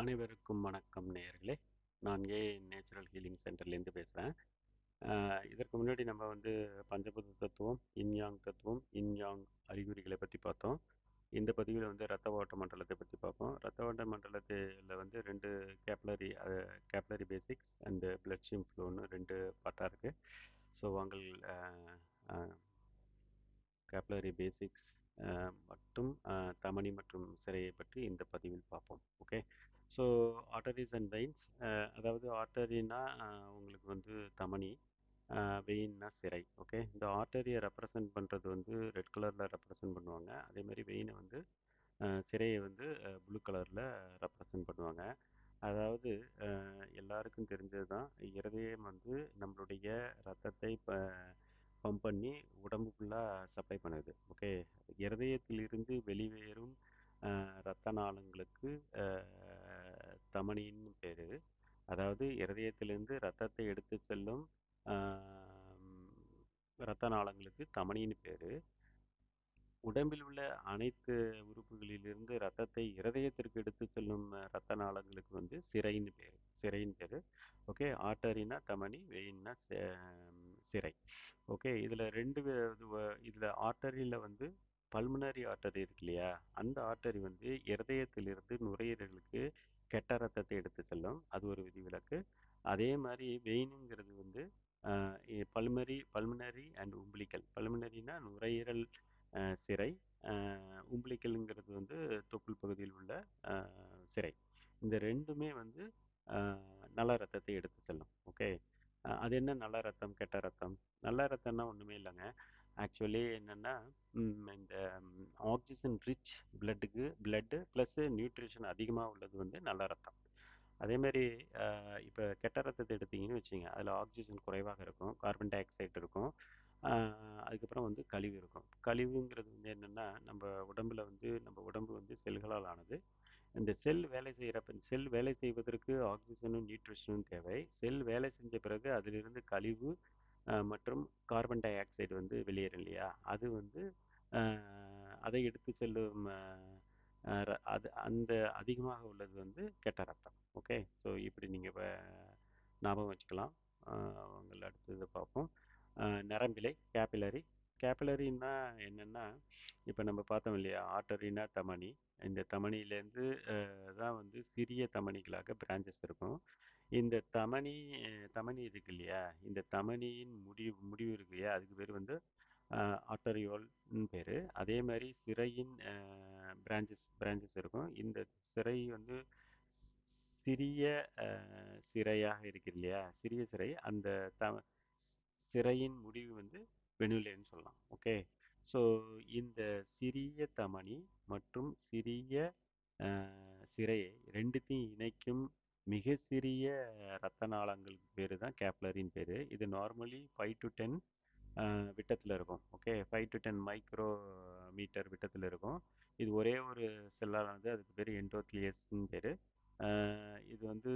அனைவருக்கும் வணக்கம் நேயர்களே. நான் ஏ நேச்சுரல் ஹீலிங் சென்டர்லேருந்து பேசுகிறேன் இதற்கு முன்னாடி நம்ம வந்து பஞ்சபூத தத்துவம் இன்யாங் தத்துவம் இன்யாங் அறிகுறிகளை பற்றி பார்த்தோம். இந்த பதிவில் வந்து ரத்த ஓட்ட மண்டலத்தை பற்றி பார்ப்போம். ரத்த ஓட்ட மண்டலத்தில் வந்து ரெண்டு capillary capillary basics and blood stream ஃப்ளோன்னு ரெண்டு பார்ட்டாக இருக்குது ஸோ உங்கள் கேப்லரி பேசிக்ஸ் மற்றும் தமனி மற்றும் சிறையை பற்றி இந்த பதிவில் பார்ப்போம். Okay so arteries and veins அதாவது ஆர்டரினா உங்களுக்கு வந்து தமனி வெயின்னா சிறை ஓகே இந்த ஆர்டரியை ரெப்ரசன்ட் பண்ணுறது வந்து ரெட் கலரில் ரெப்ரசன்ட் பண்ணுவாங்க. அதேமாதிரி வெயினை வந்து சிறையை வந்து ப்ளூ கலரில் ரெப்ரசன்ட் பண்ணுவாங்க. அதாவது எல்லாருக்கும் தெரிஞ்சது தான் இருதயம் வந்து நம்மளுடைய ரத்தத்தை இப்போ பம்ப் பண்ணி உடம்புக்குள்ளாக சப்ளை பண்ணுது ஓகே இருதயத்திலிருந்து வெளிவேறும் இரத்த நாளங்களுக்கு தமனின்னு பேர். அதாவது இருதயத்திலிருந்து ரத்தத்தை எடுத்து செல்லும் இரத்த நாளங்களுக்கு தமனின்னு பேர். உடம்பில் உள்ள அனைத்து உறுப்புகளிலிருந்து ரத்தத்தை இருதயத்திற்கு எடுத்து செல்லும் இரத்த நாளங்களுக்கு வந்து சிறைன்னு பேர் சிறைன்னு பேர். ஓகே? ஆர்டரினா தமனி வெயின்னா சிறை. ஓகே? இதில் ரெண்டு இதில் ஆர்டரியில் வந்து பல்முனரி ஆர்டரி இருக்கு இல்லையா? அந்த ஆர்டரி வந்து இருதயத்திலிருந்து நுரையீரலுக்கு கெட்ட ரத்தத்தை எடுத்து செல்லும். அது ஒரு விதிவிலக்கு. அதே மாதிரி வெயினுங்கிறது வந்து பல்மரி பல்முனரி அண்ட் உம்பிளிக்கல் பல்மனரினா நுரையீரல் சிறை. உம்பிளிக்கலுங்கிறது வந்து தொப்புள் பகுதியில் உள்ள சிறை. இந்த ரெண்டுமே வந்து நல்ல ரத்தத்தை எடுத்து செல்லும். ஓகே? அது என்ன? நல்ல ரத்தம் கெட்ட ரத்தம்? நல்ல ரத்தம்னா ஒன்றுமே இல்லைங்க. ஆக்சுவலி என்னென்னா இந்த ஆக்சிஜன் ரிச் பிளட்டுக்கு பிளட்டு ப்ளஸ்ஸு நியூட்ரிஷன் அதிகமாக உள்ளது வந்து நல்ல ரத்தம். அதேமாரி இப்போ கெட்ட ரத்தத்தை எடுத்திங்கன்னு வச்சுங்க அதில் ஆக்சிஜன் குறைவாக இருக்கும் கார்பன் டை ஆக்சைடு இருக்கும் அதுக்கப்புறம் வந்து கழிவு இருக்கும். கழிவுங்கிறது வந்து என்னென்னா நம்ம உடம்பில் வந்து நம்ம உடம்பு வந்து செல்களால் ஆனது. இந்த செல் வேலை செய்கிறப்ப செல் வேலை செய்வதற்கு ஆக்சிஜனும் நியூட்ரிஷனும் தேவை. செல் வேலை செஞ்ச பிறகு அதிலிருந்து கழிவு மற்றும் கார்பன் டை ஆக்சைடு வந்து வெளியேறும் இல்லையா? அது வந்து அதை எடுத்து செல்லும் அது அந்த அதிகமாக உள்ளது வந்து கெட்ட ரத்தம். ஓகே? ஸோ இப்படி நீங்கள் ஞாபகம் வச்சுக்கலாம். உங்கள் அடுத்தது பார்ப்போம். நரம்பிலை கேபிலரி. கேபிலரின்னா என்னென்னா இப்போ நம்ம பார்த்தோம் இல்லையா? ஆட்டரினா தமனி இந்த தமனிலேருந்து தான் வந்து சிறிய தமனிகளாக பிரான்ச்சஸ் இருக்கும். இந்த தமனி தமனி இருக்கு இல்லையா? இந்த தமனியின் முடிவு முடிவு இருக்கு இல்லையா? அதுக்கு பேர் வந்து ஆட்டரியோல்னு பேர். அதே மாதிரி சிறையின் பிரான்ச்சஸ் பிரான்ச்சஸ் இருக்கும். இந்த சிறை வந்து சிறிய சிறையாக இருக்கு இல்லையா? சிறிய சிறை. அந்த த சிறையின் முடிவு வந்து வெணுலேன்னு சொல்லலாம். ஓகே? ஸோ இந்த சிறிய தமனி மற்றும் சிறிய சிறையை ரெண்டுத்தையும் இணைக்கும் மிக சிறிய இரத்த நாளங்களுக்கு பேர் தான் கேப்லரின் பேர். இது நார்மலி ஃபைவ் டு டென் விட்டத்தில் இருக்கும். Okay? Five to ten micro metre விட்டத்தில் இருக்கும். இது ஒரே ஒரு செல்லானது. அதுக்கு பேர் என்டோக்ளியஸ்ன்னு பேர். இது வந்து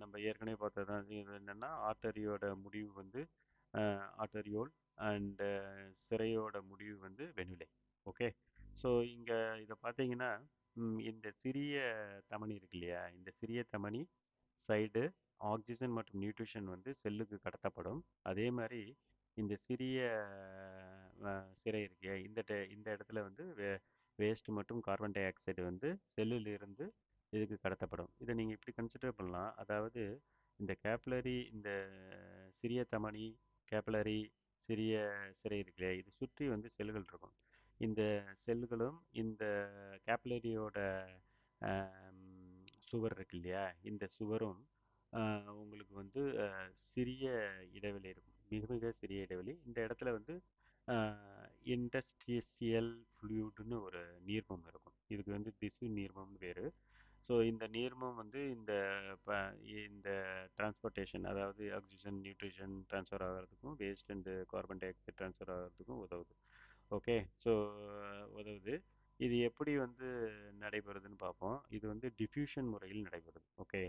நம்ம ஏற்கனவே பார்த்தது தான் இது என்னென்னா ஆர்டரியோட முடிவு வந்து ஆர்டரியோல் அண்டு சிறையோட முடிவு வந்து வெனுலை. ஓகே? ஸோ இங்கே இதை பார்த்தீங்கன்னா இந்த சிறிய தமணி இருக்கு இல்லையா? இந்த சிறிய தமணி சைடு ஆக்சிஜன் மற்றும் நியூட்ரிஷன் வந்து செல்லுக்கு கடத்தப்படும். அதே மாதிரி இந்த சிறிய சிறை இருக்கு இந்த இந்த இடத்துல வந்து வே வேஸ்ட் மற்றும் கார்பன் டை ஆக்சைடு வந்து செல்லில் இருந்து இதுக்கு கடத்தப்படும். இதை நீங்கள் இப்படி கன்சிடர் பண்ணலாம். அதாவது இந்த கேப்லரி இந்த சிறிய தமனி கேப்லரி சிறிய சிறை இருக்கு இது சுற்றி வந்து செல்லுகள் இருக்கும். இந்த செல்லுகளும் இந்த கேப்லரியோட சுவர் இருக்கு இல்லையா? இந்த சுவரும் உங்களுக்கு வந்து சிறிய இடைவெளி இருக்கும். மிக மிக சிறிய இடைவெளி. இந்த இடத்துல வந்து இண்டஸ்ட்ரியல் ஃப்ளூயிட்னு ஒரு நீர்மம் இருக்கும். இதுக்கு வந்து திசு நீர்மம்னு பேர். ஸோ இந்த நீர்மம் வந்து இந்த இந்த டிரான்ஸ்போர்ட்டேஷன் அதாவது ஆக்சிஜன் நியூட்ரிஷன் ட்ரான்ஸ்ஃபர் ஆகிறதுக்கும் waste and carbon dioxide transfer ஆகிறதுக்கும் உதவுது. ஓகே ஸோ உதவுது. இது எப்படி வந்து நடைபெறுதுன்னு பார்ப்போம். இது வந்து டிஃப்யூஷன் முறையில் நடைபெறுது. ஓகே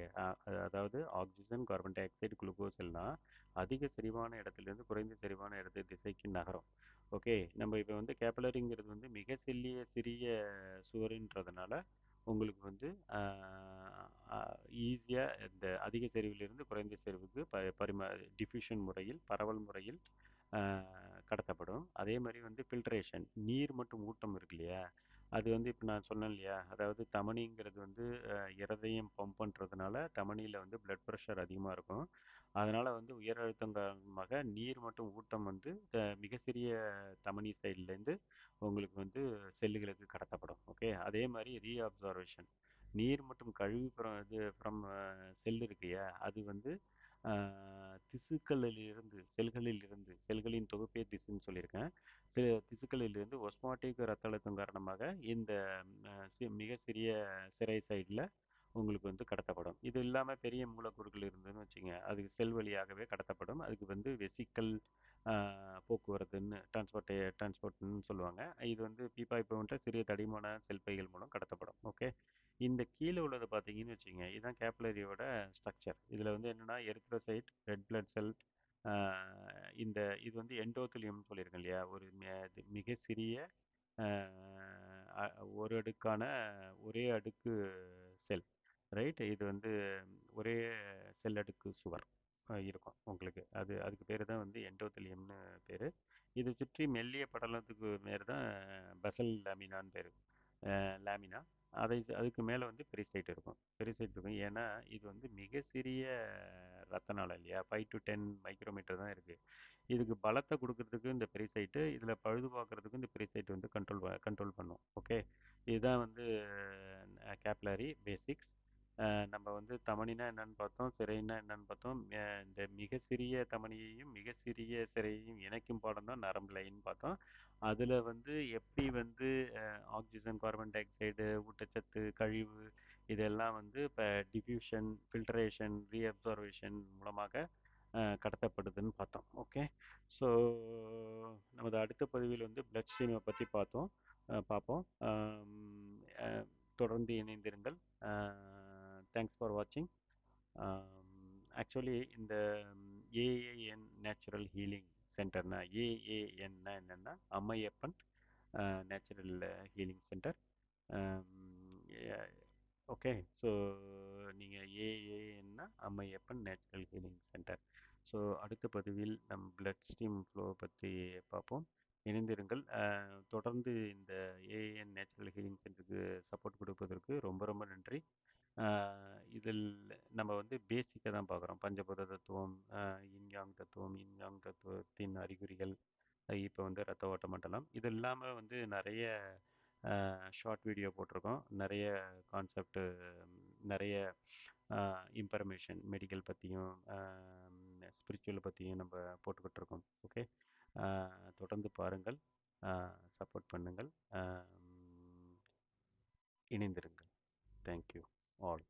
அதாவது oxygen carbon dioxide glucose எல்லாம் அதிக செறிவான இடத்துலேருந்து குறைந்த செறிவான இடத்து திசைக்கு நகரும். ஓகே நம்ம இப்போ வந்து கேப்பலரிங்கிறது வந்து மிக சிறிய சிறிய சுவருன்றதுனால உங்களுக்கு வந்து ஈஸியாக இந்த அதிக செறிவிலிருந்து குறைந்த செறிவுக்கு ப பரிமா டிஃப்யூஷன் முறையில் பரவல் முறையில் கடத்தப்படும். அதே மாதிரி வந்து ஃபில்ட்ரேஷன் நீர் மற்றும் ஊட்டம் இருக்கு இல்லையா? அது வந்து இப்போ நான் சொன்னேன் இல்லையா? அதாவது தமனிங்கிறது வந்து இருதயம் பம்ப் பண்ணுறதுனால தமனியில் வந்து பிளட் ப்ரெஷர் அதிகமாக இருக்கும். அதனால் வந்து உயர் அழுத்தம் காரணமாக நீர் மற்றும் ஊட்டம் வந்து மிக சிறிய தமனி சைட்லேருந்து உங்களுக்கு வந்து செல்லுகளுக்கு கடத்தப்படும். ஓகே? அதே மாதிரி ரீஅப்சார்வேஷன் நீர் மற்றும் கழிவு புறம் இது ஃப்ரம் செல் இருக்கையா அது வந்து திசுக்களில் இருந்து செல்களில் இருந்து செல்களின் தொகுப்பே திசுன்னு சொல்லியிருக்கேன். சில திசுக்களில் இருந்து ஒஸ்மாட்டிக் ரத்த அழுத்தம் காரணமாக இந்த மிக சிறிய சிறை சைடில் உங்களுக்கு வந்து கடத்தப்படும். இது இல்லாமல் பெரிய மூலக்கூறுகள் இருந்ததுன்னு வச்சுங்க அதுக்கு செல் வழியாகவே கடத்தப்படும். அதுக்கு வந்து வெசிக்கல் போக்குவரத்துன்னு டிரான்ஸ்போர்ட்டே டிரான்ஸ்போர்ட்னு சொல்லுவாங்க. இது வந்து பீப்பாய் போன்ற சிறிய தடிமான செல்பைகள் மூலம் கடத்தப்படும். ஓகே? இந்த கீழே உள்ளதை பார்த்தீங்கன்னு வச்சுங்க இதுதான் கேப்லரியோட ஸ்ட்ரக்சர். இதில் வந்து என்னென்னா எரித்ரோசைட் ரெட் பிளட் செல் இந்த இது வந்து எண்டோத்திலியம்னு சொல்லியிருக்கேன் இல்லையா? ஒரு மிக சிறிய ஒரு அடுக்கான ஒரே அடுக்கு செல். ரைட் இது வந்து ஒரே செல்லடுக்கு சுவர் இருக்கும் உங்களுக்கு. அது அதுக்கு பேர் தான் வந்து எண்டோத்திலியம்னு பேர். இதை சுற்றி மெல்லிய படலத்துக்கு பேர் தான் பசல் லேமினான்னு பேர். லேமினா. அதை அதுக்கு மேலே வந்து பெரிசைட் இருக்கும். பெரிசைட் இருக்கும். ஏன்னா இது வந்து மிக சிறிய ரத்த நாளம் இல்லையா? ஃபைவ் டு டென் மைக்ரோமீட்டர் தான் இருக்குது இதுக்கு பலத்தை கொடுக்கறதுக்கு இந்த பெரிசைட்டு இதில் பழுது பார்க்குறதுக்கு இந்த பெரிசைட் வந்து கண்ட்ரோல் கண்ட்ரோல் பண்ணும். ஓகே? இதுதான் வந்து கேப்லரி பேசிக்ஸ் நம்ம வந்து தமனினா என்னன்னு பார்த்தோம் சிறைனா என்னன்னு பார்த்தோம். இந்த மிக சிறிய தமனியையும் மிக சிறிய சிறையையும் இணைக்கும் பாடம் தான் நரம்பு லைன் பார்த்தோம். அதில் வந்து எப்படி வந்து ஆக்சிஜன் கார்பன் டை ஆக்சைடு ஊட்டச்சத்து கழிவு இதெல்லாம் வந்து இப்போ டிஃப்யூஷன் ஃபில்ட்ரேஷன் ரீஅப்சர்வேஷன் மூலமாக கடத்தப்படுதுன்னு பார்த்தோம். ஓகே? ஸோ நமது அடுத்த பதிவில் வந்து பிளட் ஸ்ட்ரீமை பற்றி பார்த்தோம் பார்ப்போம். தொடர்ந்து இணைந்திருங்கள். தேங்க்ஸ் ஃபார் வாட்சிங் ஆக்சுவலி இந்த ஏஏஎன் நேச்சுரல் ஹீலிங் சென்டர்னா ஏஏஎன்னா என்னென்னா Ammaiyappan natural healing centre okay so நீங்கள் ஏஏஎன்னா Ammaiyappan natural healing centre so அடுத்த பதிவில் நம் பிளட் ஸ்ட்ரீம் ஃப்ளோ பற்றி பார்ப்போம். இணைந்திருங்கள். தொடர்ந்து இந்த ஏஎன் நேச்சுரல் ஹீலிங் சென்டருக்கு சப்போர்ட் கொடுப்பதற்கு ரொம்ப ரொம்ப நன்றி. இதில் நம்ம வந்து பேசிக்காக தான் பார்க்குறோம். பஞ்சபூத தத்துவம் இன்யாங் தத்துவம் இன்யாங் தத்துவத்தின் அறிகுறிகள் இப்போ வந்து ரத்த ஓட்ட மண்டலம் இது இல்லாமல் வந்து நிறைய ஷார்ட் வீடியோ போட்டிருக்கோம். நிறைய கான்செப்ட் நிறைய இன்ஃபர்மேஷன் மெடிக்கல் பற்றியும் ஸ்பிரிச்சுவல் பற்றியும் நம்ம போட்டுக்கிட்டு இருக்கோம் ஓகே தொடர்ந்து பாருங்கள். சப்போர்ட் பண்ணுங்கள். இணைந்திருங்கள். Thank you all